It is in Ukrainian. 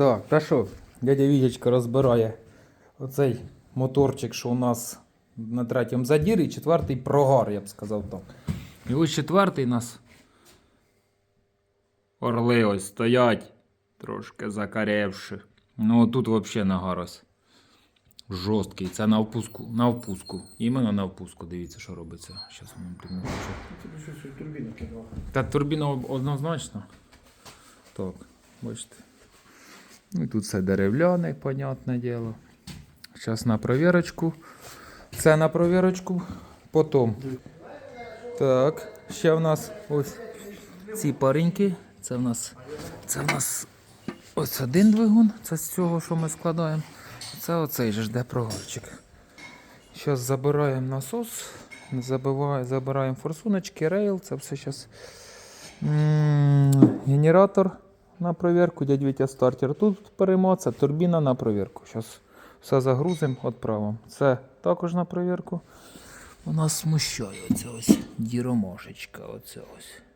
Так, та що, дядя Вітечка розбирає оцей моторчик, що у нас на третьому задірі, четвертий прогар, я б сказав так. І ось четвертий у нас. Орли ось стоять, трошки закаревши. Ну тут взагалі нагар ось. Жорсткий, це на впуску, на впуску. Іменно на впуску, дивіться, що робиться. Зараз вам покажу. Тобі щось турбіну. Та турбіна однозначно. Так, бачите. Ну тут все дерев'яне, понятне діло. Зараз на провірочку. Це на провірочку. Потім. Так, ще в нас ось ці пареньки. Це в нас. Це в нас ось один двигун. Це з цього, що ми складаємо. Це оцей же ж де прогорчик. Зараз забираємо насос, забиває, забираємо форсуночки, рейл, це все зараз. Генератор на провірку, дядь Вітя стартер. Тут переймо, це турбіна на провірку. Зараз все загрузимо, відправимо. Це також на провірку. У нас смущає оця ось діромошечка. Оця ось.